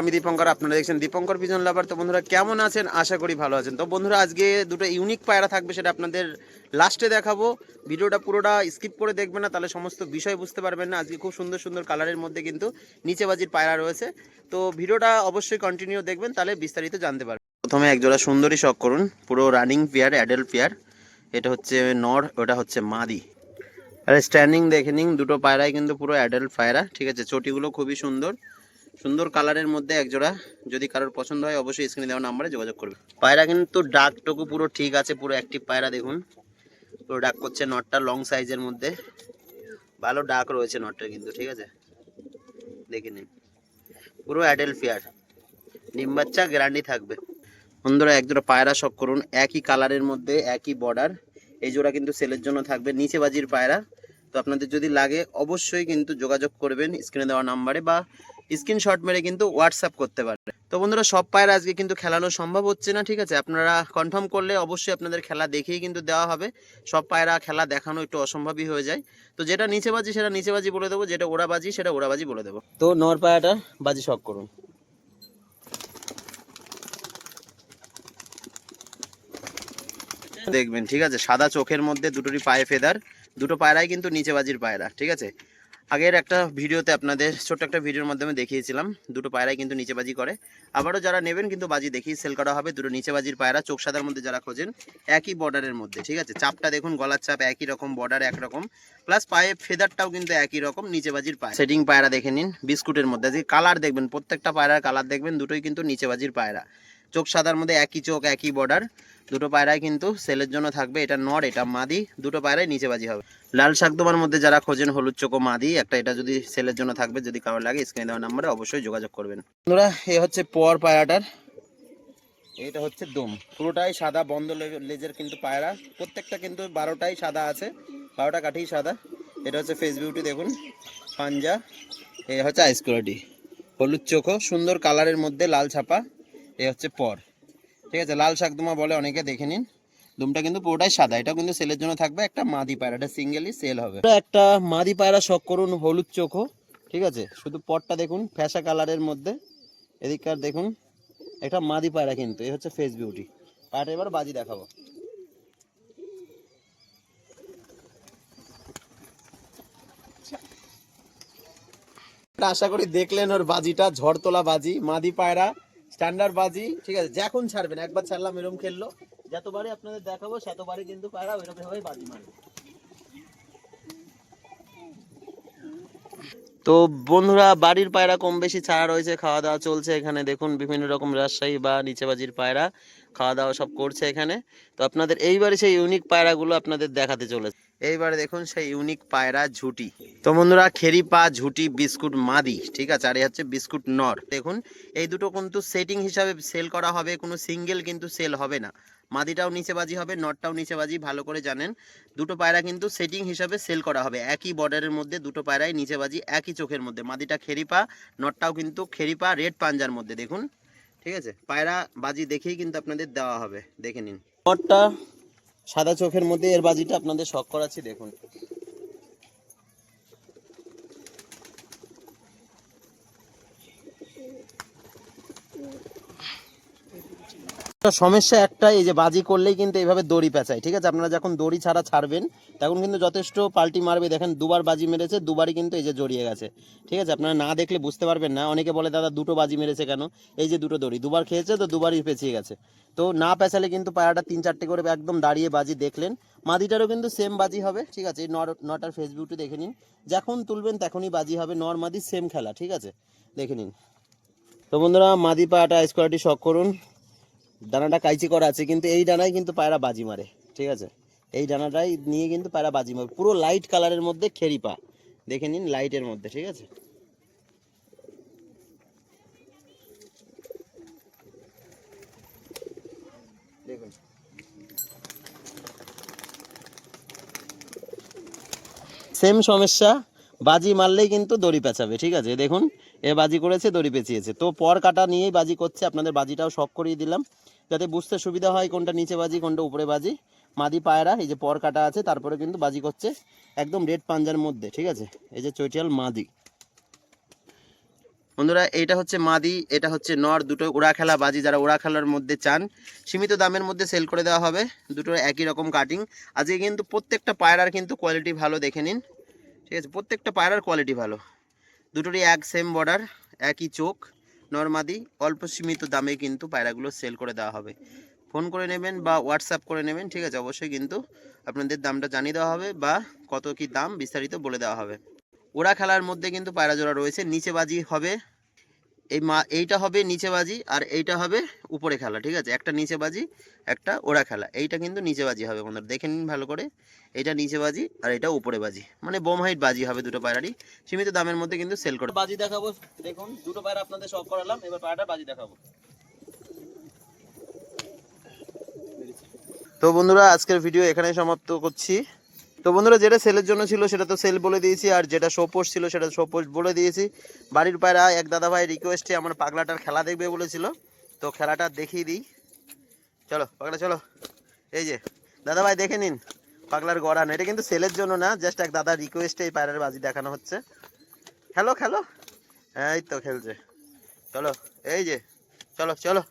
আমি দীপঙ্কর, আপনারা দেখছেন দীপঙ্কর পিজন লাভার তো বন্ধুরা, কেমন আছেন? আশা করি ভালো আছেন। তো বন্ধুরা, আজকে দুটো ইউনিক পায়রা থাকবে, সেটা আপনাদের লাস্টে দেখাবো। ভিডিওটা পুরোটা স্কিপ করে দেখবেন না, তাহলে সমস্ত বিষয় বুঝতে পারবেন না। আজকে খুব সুন্দর সুন্দর কালারের মধ্যে কিন্তু নিচে বাজির পায়রা রয়েছে। তো ভিডিওটা অবশ্যই কন্টিনিউ দেখবেন, তাহলে বিস্তারিত জানতে পারবেন। প্রথমে একজোড়া সুন্দরী শখ করুন, পুরো রানিং পেয়ার অ্যাডাল্ট পেয়ার এটা হচ্ছে নর, ওটা হচ্ছে মাদি। আর স্ট্যান্ডিং দেখে নিন, দুটো পায়রাই কিন্তু পুরো অ্যাডাল্ট পায়রা, ঠিক আছে? চটিগুলো খুবই সুন্দর। সুন্দর কালারের মধ্যে একজোড়া যদি কারোর পছন্দ হয়, অবশ্যই স্ক্রিনে দেওয়া নাম্বারে যোগাযোগ করবে। পায়রা কিন্তু ডাকটুকু পুরো ঠিক আছে, পুরো অ্যাক্টিভ পায়রা দেখুন। পুরো ডাক করছে নটটা লং সাইজের মধ্যে। ভালো ডাক রয়েছে নটটা কিন্তু, ঠিক আছে? দেখে নিন। পুরো অ্যাডেল ফেয়ার ডিম বাচ্চা গ্যারান্টি থাকবে। বন্ধুরা একজোড়া পায়রা শখ করুন। একই কালারের মধ্যে, একই বর্ডার এই জোড়া কিন্তু সেলের জন্য থাকবে। নিচে বাজির পায়রা। তো আপনাদের যদি লাগে, অবশ্যই কিন্তু যোগাযোগ করবেন। স্ক্রিনে দেওয়া নাম্বারে বা স্ক্রিনশট মেরে কিন্তু হোয়াটসঅ্যাপ করতে পারবেন তো বন্ধুরা, সব পায়রা আজকে কিন্তু খেলানো সম্ভব হচ্ছে না, ঠিক আছে? আপনারা কনফার্ম করলে অবশ্যই আপনাদের খেলা দেখেই কিন্তু দেওয়া হবে। সব পায়রা খেলা দেখানো একটু অসম্ভবই হয়ে যায়। তো যেটা নিচে বাজি, সেটা নিচে বাজি বলে দেবো, যেটা ওরা বাজি, সেটা ওরা বাজি বলে দেবো। তো নর পায়রাটা বাজি শখ করুন। দেখবেন, ঠিক আছে? সাদা চোখের মধ্যে দুটোরই পায়ে ফেদার, দুটো পায়রাই কিন্তু নিচে বাজির পায়রা, ঠিক আছে? আগের একটা ভিডিওতে আপনাদের ছোট্ট একটা ভিডিওর মাধ্যমে দেখিয়েছিলাম। দুটো পায়রাই কিন্তু নিচে বাজি করে। আবারও যারা নেবেন কিন্তু বাজি দেখেই সেল করা হবে। দুটো নিচে বাজির পায়রা চোখ সাদার মধ্যে যারা খোঁজেন, একই বর্ডারের মধ্যে, ঠিক আছে? চাপটা দেখুন, গলার চাপ একই রকম বর্ডার একরকম প্লাস পায়ে ফেদারটাও কিন্তু একই রকম নিচে বাজির পায়রা। সেটিং পায়রা দেখে নিন, বিস্কুটের মধ্যে। কালার দেখবেন, প্রত্যেকটা পায়রার কালার দেখবেন, দুটোই কিন্তু নিচে বাজির পায়রা। চোখ সাদার মধ্যে একই চোখ, একই বর্ডার দুটো পায়রাই কিন্তু সেলের জন্য থাকবে। এটা নর, এটা মাদি, দুটো পায়রাই নিচে বাজি হবে। লাল শাকদোমার মধ্যে যারা খোঁজেন, হলুদ চোখো মাদি, একটা এটা যদি সেলের জন্য থাকবে, যদি কারও লাগে স্ক্রিনে দেওয়া নাম্বারে অবশ্যই যোগাযোগ করবেন। বন্ধুরা, এ হচ্ছে পর পায়রাটার। এটা হচ্ছে দম। পুরোটাই সাদা, বন্ধ লেজের কিন্তু পায়রা। প্রত্যেকটা কিন্তু বারোটাই সাদা আছে। বারোটা কাঠেই সাদা। এটা হচ্ছে ফেস বিউটি দেখুন। পাঞ্জা। এ হচ্ছে আইস কোয়ালিটি হলুদ চোখো সুন্দর কালারের মধ্যে লাল ছাপা। এ হচ্ছে পর। ঠিক আছে, লাল শাকদুমা বলে অনেকে দেখে নিন। দুমটা কিন্তু পুরোটাই সাদা এটা কিন্তু সেলের জন্য থাকবে একটা মাদি পায়রা, এটা সিঙ্গেলই সেল হবে। একটা মাদি পায়রা শখ করুন, হলুদ চোখো ঠিক আছে? শুধু পটটা দেখুন, ফ্যাশা কালারের মধ্যে। এদিককার দেখুন, একটা মাদি পায়রা কিন্তু এই হচ্ছে ফেস বিউটি পায়রাটা এবার বাজি দেখাবো। আশা করি দেখলেন ওর বাজিটা ঝড় তোলা বাজি, মাদি পায়রা। স্ট্যান্ডার্ড বাজি ঠিক আছে, যখন ছাড়বেন, একবার ছাড়লাম এরকম খেললো। যতবারই আপনাদের দেখাবো, সেতবারই কিন্তু পায়রা ওইরকম ভাবে বাজি মারবে। তো বন্ধুরা, বাড়ির পায়রা কম বেশি ছাড়া রয়েছে খাওয়া দাওয়া চলছে এখানে। দেখুন, বিভিন্ন রকম রাজশাহী বা নিচেবাজির পায়রা খাওয়া দাওয়া সব করছে এখানে। তো আপনাদের এইবারে সেই ইউনিক পায়রাগুলো আপনাদের দেখাতে চলেছে। এইবারে দেখুন সেই ইউনিক পায়রা ঝুটি। তো বন্ধুরা, খেরি পা, ঝুটি, বিস্কুট, মাদি, ঠিক আছে? আর হচ্ছে বিস্কুট নর। দেখুন, এই দুটো কিন্তু সেটিং হিসাবে সেল করা হবে, কোনো সিঙ্গেল কিন্তু সেল হবে না। মাদিটাও নিচে বাজি হবে নটটাও নিচে বাজি ভালো করে জানেন। দুটো পায়রা কিন্তু সেটিং হিসাবে সেল করা হবে। একই বর্ডারের মধ্যে দুটো পায়রাই নিচে বাজি একই চোখের মধ্যে। মাদিটা খেরিপা নটটাও কিন্তু খেরিপা রেড পাঞ্জার মধ্যে। দেখুন, ঠিক আছে? পায়রা বাজি দেখেই কিন্তু আপনাদের দেওয়া হবে। দেখে নিন। নটটা সাদা চোখের মধ্যে এর বাজিটা আপনাদের শখ করাচ্ছি দেখুন। সমস্যা একটাই, এই যে বাজি করলেই কিন্তু এইভাবে দড়ি পেঁচায়, ঠিক আছে? আপনারা যখন দড়ি ছাড়া ছাড়বেন, তখন কিন্তু যথেষ্ট পাল্টি মারবে। দেখেন, দুবার বাজি মেরেছে, দুবারই কিন্তু এই যে জড়িয়ে গেছে, ঠিক আছে? আপনারা না দেখলে বুঝতে পারবেন না। অনেকে বলে, দাদা, দুটো বাজি মেরেছে কেন? এই যে দুটো দড়ি, দুবার খেয়েছে তো দুবারই পেঁচিয়ে গেছে। তো না পেঁচালে কিন্তু পায়রাটা তিন চারটে করে একদম দাঁড়িয়ে বাজি দেখলেন। মাদিটারও কিন্তু সেম বাজি হবে, ঠিক আছে? এই নটার ফেস বিউটি দেখে নিন। যখন তুলবেন, তখনই বাজি হবে নর মাদি সেম খেলা, ঠিক আছে? দেখে নিন। তো বন্ধুরা, মাদি পায়াটা স্কোয়ারটি শখ করুন। ডানাটা কাইচি করা আছে, কিন্তু এই ডানায় কিন্তু পায়রা বাজি মারে, ঠিক আছে? এই ডানাটাই নিয়ে কিন্তু পায়রা বাজি মারে, পুরো লাইট কালারের মধ্যে খেরি পা দেখে নিন লাইটের মধ্যে, ঠিক আছে? সেম সমস্যা, বাজি মারলেই কিন্তু দড়ি পেঁচাবে, ঠিক আছে? দেখুন, এ বাজি করেছে, দড়ি পেঁচিয়েছে। তো পর কাটা নিয়েই বাজি করছে, আপনাদের বাজিটাও শখ করিয়ে দিলাম। যাতে বুঝতে সুবিধা হয় কোনটা নিচে বাজি, কোনটা উপরে বাজি। মাদি পায়রা, এই যে পর কাটা আছে, তারপরে কিন্তু বাজি করছে একদম রেড পাঞ্জার মধ্যে, ঠিক আছে? এই যে চৈটিয়াল মাদি। বন্ধুরা, এইটা হচ্ছে মাদি, এটা হচ্ছে নর, দুটো ওড়া খেলা বাজি, যারা ওড়া খেলার মধ্যে চান, সীমিত দামের মধ্যে সেল করে দেওয়া হবে, দুটো একই রকম কাটিং। আজকে কিন্তু প্রত্যেকটা পায়রার কিন্তু কোয়ালিটি ভালো, দেখে নিন। ঠিক আছে? প্রত্যেকটা পায়রার কোয়ালিটি ভালো। দুটোরই এক সেম বর্ডার একই চোখ। নর্মাদি অল্প সীমিত দামে কিন্তু পায়রাগুলো সেল করে দেওয়া হবে। ফোন করে নেবেন বা হোয়াটসঅ্যাপ করে নেবেন, ঠিক আছে? অবশ্যই কিন্তু আপনাদের দামটা জানিয়ে দেওয়া হবে বা কত কি দাম বিস্তারিত বলে দেওয়া হবে। ওরা খেলার মধ্যে কিন্তু পায়রা জোড়া রয়েছে, নিচে বাজি হবে এই মা এইটা হবে নিচে বাজি আর এইটা হবে উপরে খেলা ঠিক আছে? একটা নিচে বাজি একটা ওরা খেলা। এইটা কিন্তু নিচে বাজি হবে বন্ধুরা দেখে নিন ভালো করে। এটা নিচে বাজি আর এটা উপরে বাজি মানে বোম হাইট বাজি হবে দুটো পায়রারই। সীমিত দামের মধ্যে কিন্তু সেল করে বাজি দেখাবো দেখুন দুটো পায়রা আপনাদের সব করালাম এবার পায়রাটা বাজি দেখাবো। তো বন্ধুরা আজকের ভিডিও এখানেই সমাপ্ত করছি। তো বন্ধুরা, যেটা সেলের জন্য ছিল সেটা তো সেল বলে দিয়েছি, আর যেটা শো পোস্ট ছিল সেটা শো পোস্ট বলে দিয়েছি। বাড়ির পায়রা, এক দাদা ভাই রিকোয়েস্টে আমার পাগলাটার খেলা দেখবে বলেছিল। তো খেলাটা দেখিয়ে দিই। চলো, পাগলা, চলো। এই যে দাদা ভাই দেখে নিন পাগলার গড়ান এটা কিন্তু সেলের জন্য না জাস্ট এক দাদা রিকোয়েস্টে এই পায়রার বাজি দেখানো হচ্ছে। খেলো খেলো। এই তো খেলছে। চলো, এই যে, চলো চলো।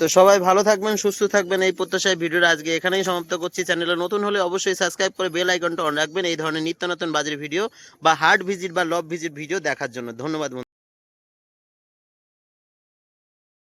তো সবাই ভালো থাকবেন, সুস্থ থাকবেন। এই প্রত্যাশায় ভিডিওটা আজকে এখানেই সমাপ্ত করছি। চ্যানেলে নতুন হলে অবশ্যই সাবস্ক্রাইব করে বেল আইকনটা অন রাখবেন। এই ধরনের নিত্য নতুন বাজারের ভিডিও বা হার্ট ভিজিট বা লভ ভিজিট ভিডিও দেখার জন্য। ধন্যবাদ।